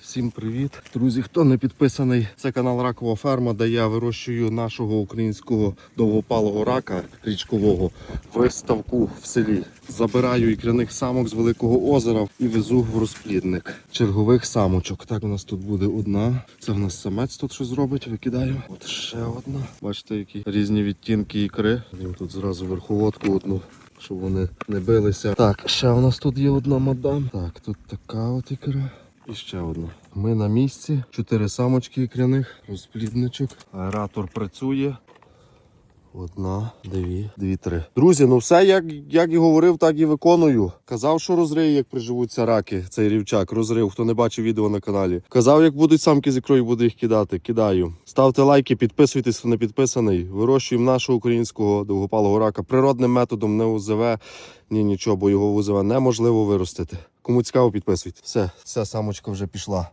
Всім привіт, друзі. Хто не підписаний, це канал Ракова Ферма, де я вирощую нашого українського довгопалого рака річкового в ставку в селі. Забираю ікряних самок з великого озера і везу в розплідник чергових самочок. Так у нас тут буде одна. Це в нас самець тут щось зробить. Викидаю. От ще одна. Бачите, які різні відтінки ікри. Він тут зразу верховодку одну. Щоб вони не билися. Так, ще у нас тут є одна мадам. Так, тут така от ікра. І ще одна. Ми на місці. Чотири самочки ікряних, розплідничок. Аератор працює. Одна, дві, дві, три. Друзі, ну все як, як і говорив, так і виконую. Казав, що розрию, як приживуться раки. Цей рівчак розрив. Хто не бачив відео на каналі. Казав, як будуть самки з ікрою, буду їх кидати. Кидаю. Ставте лайки, підписуйтесь, хто не підписаний. Вирощуємо нашого українського довгопалого рака природним методом, не УЗВ. Ні, нічого, бо його в УЗВ неможливо виростити. Кому цікаво, підписуйтесь. Все, ця самочка вже пішла.